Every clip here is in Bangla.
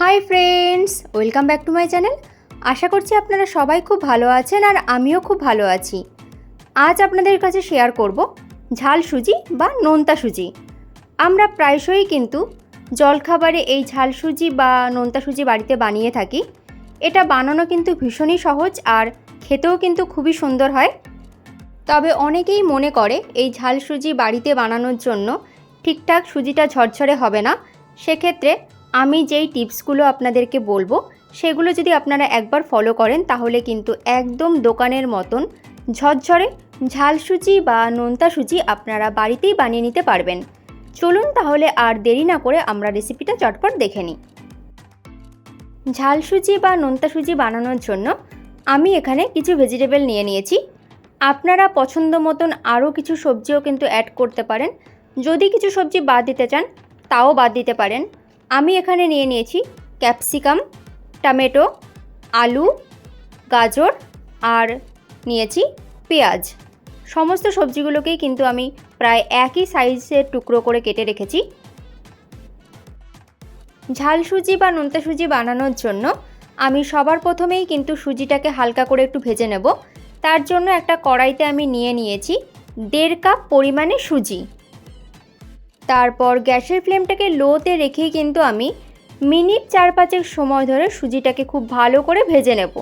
Hi friends welcome back to my channel আশা করছি আপনারা সবাই খুব ভালো আছেন আর আমিও খুব ভালো আছি। আজ আপনাদের কাছে শেয়ার করব ঝাল সুজি বা নোনতা সুজি। আমরা প্রায়শই কিন্তু জলখাবারে এই ঝাল সুজি বা নোনতা সুজি বাড়িতে বানিয়ে থাকি। এটা বানানো কিন্তু ভীষণই সহজ আর খেতেও কিন্তু খুবই সুন্দর হয়। তবে অনেকেই মনে করে এই ঝাল সুজি বাড়িতে বানানোর জন্য ঠিকঠাক সুজিটা ঝরঝরে হবে না। সেক্ষেত্রে আমি যেই টিপসগুলো আপনাদেরকে বলব, সেগুলো যদি আপনারা একবার ফলো করেন, তাহলে কিন্তু একদম দোকানের মতন ঝরঝরে ঝাল সুজি বা নোনতা সুজি আপনারা বাড়িতেই বানিয়ে নিতে পারবেন। চলুন তাহলে আর দেরি না করে আমরা রেসিপিটা চটপট দেখে নিই। ঝাল সুজি বা নোনতা সুজি বানানোর জন্য আমি এখানে কিছু ভেজিটেবল নিয়ে নিয়েছি। আপনারা পছন্দ মতন আরও কিছু সবজিও কিন্তু অ্যাড করতে পারেন। যদি কিছু সবজি বাদ দিতে চান, তাও বাদ দিতে পারেন। আমি এখানে নিয়ে নিয়েছি ক্যাপসিকাম, টমেটো, আলু, গাজর আর নিয়েছি পেঁয়াজ। সমস্ত সবজিগুলোকেই কিন্তু আমি প্রায় একই সাইজের টুকরো করে কেটে রেখেছি। ঝাল সুজি বা নোনতা সুজি বানানোর জন্য আমি সবার প্রথমেই কিন্তু সুজিটাকে হালকা করে একটু ভেজে নেব। তার জন্য একটা কড়াইতে আমি নিয়ে নিয়েছি দেড় কাপ পরিমাণে সুজি। তারপর গ্যাসের ফ্লেমটাকে লোতে রেখেই কিন্তু আমি মিনিট চার পাঁচেক সময় ধরে সুজিটাকে খুব ভালো করে ভেজে নেব।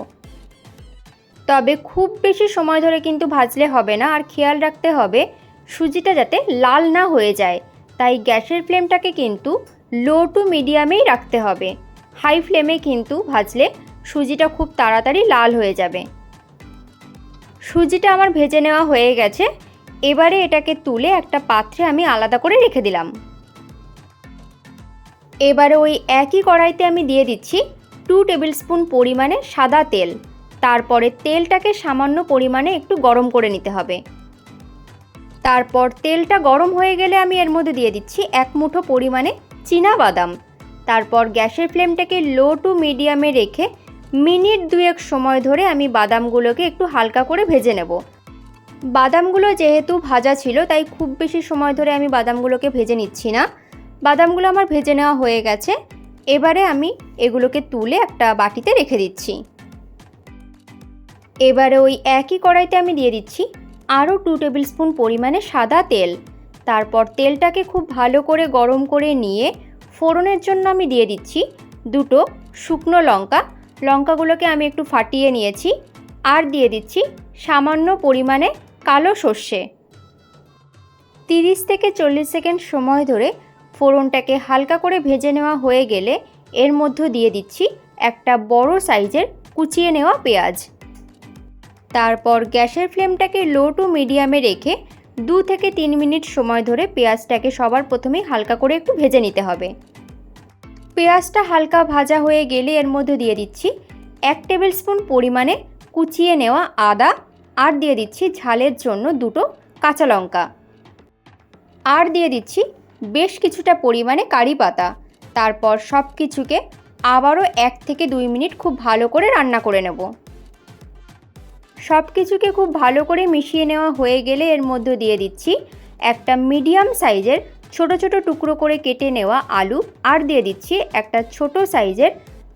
তবে খুব বেশি সময় ধরে কিন্তু ভাজলে হবে না, আর খেয়াল রাখতে হবে সুজিটা যাতে লাল না হয়ে যায়। তাই গ্যাসের ফ্লেমটাকে কিন্তু লো টু মিডিয়ামেই রাখতে হবে। হাই ফ্লেমে কিন্তু ভাজলে সুজিটা খুব তাড়াতাড়ি লাল হয়ে যাবে। সুজিটা আমার ভেজে নেওয়া হয়ে গেছে। এবারে এটাকে তুলে একটা পাত্রে আমি আলাদা করে রেখে দিলাম। এবারে ওই একই কড়াইতে আমি দিয়ে দিচ্ছি টু টেবিল স্পুন পরিমাণে সাদা তেল। তারপরে তেলটাকে সামান্য পরিমাণে একটু গরম করে নিতে হবে। তারপর তেলটা গরম হয়ে গেলে আমি এর মধ্যে দিয়ে দিচ্ছি এক মুঠো পরিমাণে চীনা বাদাম। তারপর গ্যাসের ফ্লেমটাকে লো টু মিডিয়ামে রেখে মিনিট দুয়েক সময় ধরে আমি বাদামগুলোকে একটু হালকা করে ভেজে নেব। বাদামগুলো যেহেতু ভাজা ছিল, তাই খুব বেশি সময় ধরে আমি বাদামগুলোকে ভেজে নিচ্ছি না। বাদামগুলো আমার ভেজে নেওয়া হয়ে গেছে। এবারে আমি এগুলোকে তুলে একটা বাটিতে রেখে দিচ্ছি। এবারে ওই একই কড়াইতে আমি দিয়ে দিচ্ছি আরও টু টেবিল স্পুন পরিমাণে সাদা তেল। তারপর তেলটাকে খুব ভালো করে গরম করে নিয়ে ফোড়নের জন্য আমি দিয়ে দিচ্ছি দুটো শুকনো লঙ্কা। লঙ্কাগুলোকে আমি একটু ফাটিয়ে নিয়েছি। আর দিয়ে দিচ্ছি সামান্য পরিমাণে কালো সর্ষে। তিরিশ থেকে চল্লিশ সেকেন্ড সময় ধরে ফোড়নটাকে হালকা করে ভেজে নেওয়া হয়ে গেলে এর মধ্যে দিয়ে দিচ্ছি একটা বড় সাইজের কুচিয়ে নেওয়া পেঁয়াজ। তারপর গ্যাসের ফ্লেমটাকে লো টু মিডিয়ামে রেখে দু থেকে তিন মিনিট সময় ধরে পেঁয়াজটাকে সবার প্রথমেই হালকা করে একটু ভেজে নিতে হবে। পেঁয়াজটা হালকা ভাজা হয়ে গেলে এর মধ্যে দিয়ে দিচ্ছি এক টেবিল স্পুন পরিমাণে কুচিয়ে নেওয়া আদা আর দিয়ে দিচ্ছি ঝালের জন্য দুটো কাঁচা লঙ্কা। আর দিয়ে দিচ্ছি বেশ কিছুটা পরিমাণে কারি পাতা। তারপর সব কিছুকে আবারও এক থেকে দুই মিনিট খুব ভালো করে রান্না করে নেব। সব কিছুকে খুব ভালো করে মিশিয়ে নেওয়া হয়ে গেলে এর মধ্যে দিয়ে দিচ্ছি একটা মিডিয়াম সাইজের ছোট ছোট টুকরো করে কেটে নেওয়া আলু আর দিয়ে দিচ্ছি একটা ছোট সাইজের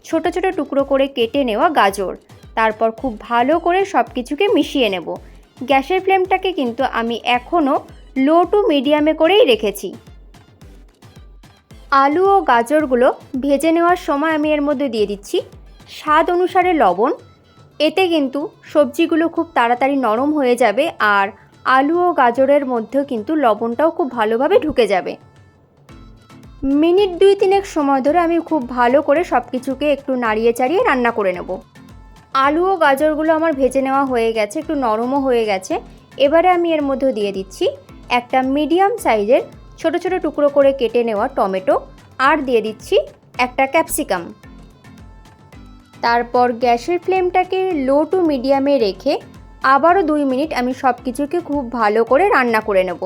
ছোট ছোট টুকরো করে কেটে নেওয়া গাজর। তারপর খুব ভালো করে সব কিছুকে মিশিয়ে নেব। গ্যাসের ফ্লেমটাকে কিন্তু আমি এখনও লো টু মিডিয়ামে করেই রেখেছি। আলু ও গাজরগুলো ভেজে নেওয়ার সময় আমি এর মধ্যে দিয়ে দিচ্ছি স্বাদ অনুসারে লবণ। এতে কিন্তু সবজিগুলো খুব তাড়াতাড়ি নরম হয়ে যাবে আর আলু ও গাজরের মধ্যেও কিন্তু লবণটাও খুব ভালোভাবে ঢুকে যাবে। মিনিট দুই তিনেক সময় ধরে আমি খুব ভালো করে সব কিছুকে একটু নাড়িয়ে চাড়িয়ে রান্না করে নেব। আলু ও গাজরগুলো আমার ভেজে নেওয়া হয়ে গেছে, একটু নরমও হয়ে গেছে। এবারে আমি এর মধ্যে দিয়ে দিচ্ছি একটা মিডিয়াম সাইজের ছোট ছোট টুকরো করে কেটে নেওয়া টমেটো আর দিয়ে দিচ্ছি একটা ক্যাপসিকাম। তারপর গ্যাসের ফ্লেমটাকে লো টু মিডিয়ামে রেখে আবারও দুই মিনিট আমি সব কিছুকে খুব ভালো করে রান্না করে নেব।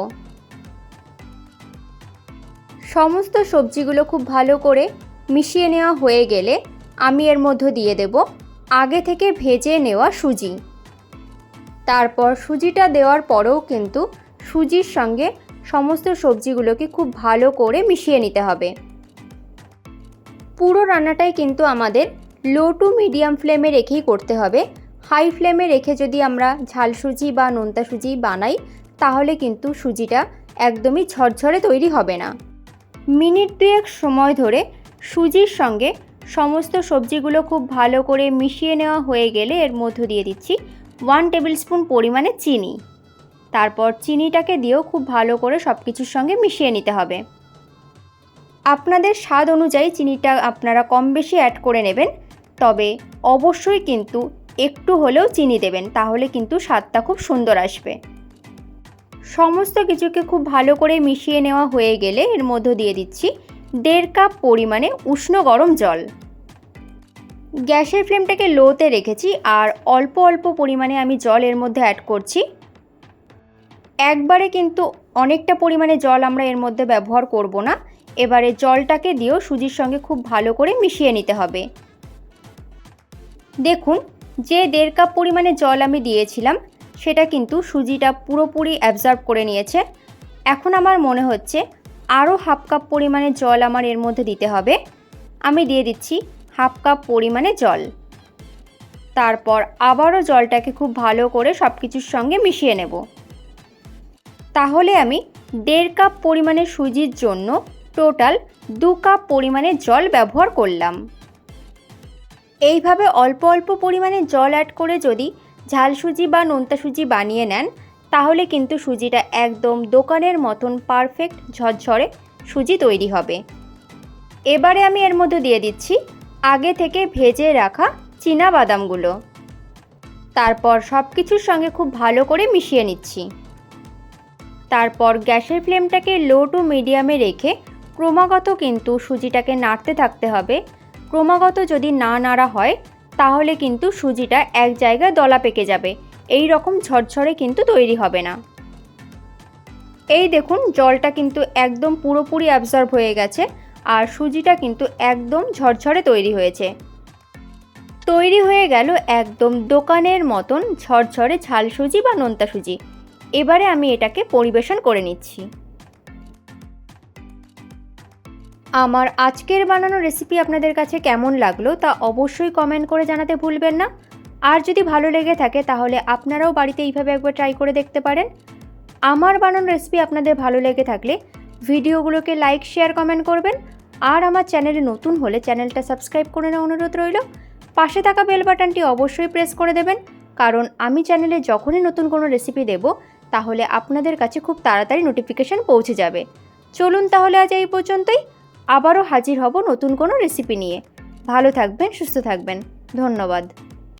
সমস্ত সবজিগুলো খুব ভালো করে মিশিয়ে নেওয়া হয়ে গেলে আমি এর মধ্যে দিয়ে দেব আগে থেকে ভেজে নেওয়া সুজি। তারপর সুজিটা দেওয়ার পরেও কিন্তু সুজির সঙ্গে সমস্ত সবজিগুলোকে খুব ভালো করে মিশিয়ে নিতে হবে। পুরো রান্নাটাই কিন্তু আমাদের লো টু মিডিয়াম ফ্লেমে রেখেই করতে হবে। হাই ফ্লেমে রেখে যদি আমরা ঝাল সুজি বা নোনতা সুজি বানাই, তাহলে কিন্তু সুজিটা একদমই ঝরঝরে তৈরি হবে না। মিনিট দুয়েক সময় ধরে সুজির সঙ্গে সমস্ত সবজিগুলো খুব ভালো করে মিশিয়ে নেওয়া হয়ে গেলে এর মধ্য দিয়ে দিচ্ছি ওয়ান টেবিল স্পুন পরিমাণে চিনি। তারপর চিনিটাকে দিয়েও খুব ভালো করে সব কিছুর সঙ্গে মিশিয়ে নিতে হবে। আপনাদের স্বাদ অনুযায়ী চিনিটা আপনারা কম বেশি অ্যাড করে নেবেন, তবে অবশ্যই কিন্তু একটু হলেও চিনি দেবেন, তাহলে কিন্তু স্বাদটা খুব সুন্দর আসবে। সমস্ত কিছুকে খুব ভালো করে মিশিয়ে নেওয়া হয়ে গেলে এর মধ্য দিয়ে দিচ্ছি দেড় কাপ পরিমাণে উষ্ণ গরম জল। গ্যাসের ফ্লেমটাকে লোতে রেখেছি আর অল্প অল্প পরিমাণে আমি জল এর মধ্যে অ্যাড করছি। একবারে কিন্তু অনেকটা পরিমাণে জল আমরা এর মধ্যে ব্যবহার করব না। এবারে জলটাকে দিয়েও সুজির সঙ্গে খুব ভালো করে মিশিয়ে নিতে হবে। দেখুন, যে দেড় কাপ পরিমাণে জল আমি দিয়েছিলাম, সেটা কিন্তু সুজিটা পুরোপুরি অ্যাবজর্ব করে নিয়েছে। এখন আমার মনে হচ্ছে আরও হাফ কাপ পরিমাণে জল আমার এর মধ্যে দিতে হবে। আমি দিয়ে দিচ্ছি হাফ কাপ পরিমাণে জল। তারপর আবারও জলটাকে খুব ভালো করে সব কিছুর সঙ্গে মিশিয়ে নেব। তাহলে আমি দেড় কাপ পরিমাণে সুজির জন্য টোটাল দু কাপ পরিমাণে জল ব্যবহার করলাম। এইভাবে অল্প অল্প পরিমাণে জল অ্যাড করে যদি ঝাল সুজি বা নোনতা সুজি বানিয়ে নেন তাহলে কিন্তু সুজিটা একদম দোকানের মতন পারফেক্ট ঝরঝরে সুজি তৈরি হবে। এবারে আমি এর মধ্যে দিয়ে দিচ্ছি আগে থেকে ভেজে রাখা চীনা বাদামগুলো তারপর সব কিছুর সঙ্গে খুব ভালো করে মিশিয়ে নিচ্ছি। তারপর গ্যাসের ফ্লেমটাকে লো টু মিডিয়ামে রেখে ক্রমাগত কিন্তু সুজিটাকে নাড়তে থাকতে হবে। ক্রমাগত যদি না নাড়া হয়, তাহলে কিন্তু সুজিটা এক জায়গায় দলা পেকে যাবে। এই রকম ঝরঝরে কিন্তু তৈরি হবে না। এই দেখুন, জলটা কিন্তু একদম পুরোপুরি অ্যাবজর্ব হয়ে গেছে আর সুজিটা কিন্তু একদম ঝরঝরে তৈরি হয়েছে। তৈরি হয়ে গেল একদম দোকানের মতন ঝরঝরে ঝাল সুজি বা নোনতা সুজি। এবারে আমি এটাকে পরিবেশন করে নিচ্ছি। আমার আজকের বানানো রেসিপি আপনাদের কাছে কেমন লাগল তা অবশ্যই কমেন্ট করে জানাতে ভুলবেন না। আর যদি ভালো লেগে থাকে তাহলে আপনারাও বাড়িতে এইভাবে একবার ট্রাই করে দেখতে পারেন। আমার বানানো রেসিপি আপনাদের ভালো লেগে থাকলে ভিডিওগুলোকে লাইক শেয়ার কমেন্ট করবেন। আর আমার চ্যানেলে নতুন হলে চ্যানেলটা সাবস্ক্রাইব করে নেওয়ার অনুরোধ রইল। পাশে থাকা বেল বাটনটি অবশ্যই প্রেস করে দেবেন। কারণ আমি চ্যানেলে যখনই নতুন কোনো রেসিপি দেব, তাহলে আপনাদের কাছে খুব তাড়াতাড়ি নোটিফিকেশান পৌঁছে যাবে। চলুন তাহলে আজ এই পর্যন্তই। আবারও হাজির হব নতুন কোনো রেসিপি নিয়ে। ভালো থাকবেন, সুস্থ থাকবেন। ধন্যবাদ।